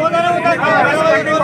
ಹೋದಾರ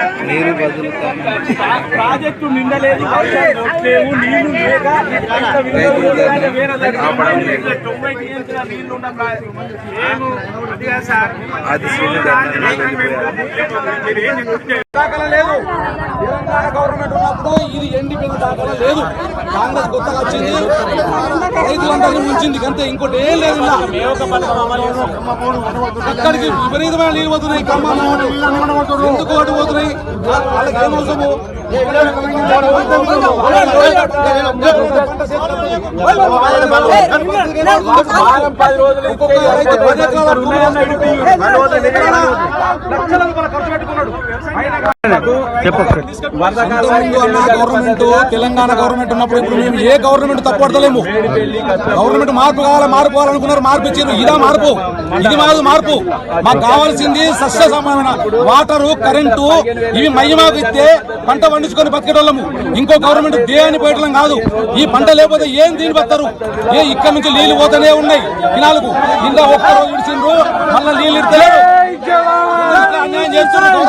అనుకునేలేదు project నిండలేదు లేవు నీళ్ళు లేక లేదు. తెలంగాణ గవర్నమెంట్ ఉన్నప్పుడు ఇది ఎండిపోయిన దాఖలా లేదు కాంగ్రెస్ కొత్తగా వచ్చింది రైతులందరినీ ఉంచింది అంతే ఇంకోటి ఏం లేదు. అక్కడికి విపరీతమైన నీళ్ళు పోతున్నాయి ఖమ్మం ఎందుకు అటు పోతున్నాయి వాళ్ళకి ఏం అవసరము వారం పది రోజులు లక్షల రూపాయలు ఖర్చు పెట్టుకున్నాడు గవర్నమెంట్ తెలంగాణ గవర్నమెంట్ ఉన్నప్పుడు ఇప్పుడు మేము ఏ గవర్నమెంట్ తప్పడతలేము గవర్నమెంట్ మార్పు కావాలి మార్పు కావాలనుకున్నారు మార్పు ఇచ్చారు ఇదా మార్పు. ఇది మాది మార్పు. మాకు కావాల్సింది సస్య సమానమైన వాటరు కరెంటు ఇవి మహిమాకు ఇస్తే పంట పండించుకొని బతికేటోళ్ళము. ఇంకో గవర్నమెంట్ దేని పోయటం కాదు. ఈ పంట లేకపోతే ఏం దీని బతారు ఏ ఇక్కడ నుంచి నీళ్ళు పోతూనే ఉన్నాయి. కినాలకు కింద ఒక్క రోజు ఇడిచిండ్రు మళ్ళీ నీళ్ళు ఇడతలేరు ఇట్లా అన్యాయం చేస్తున్నారు.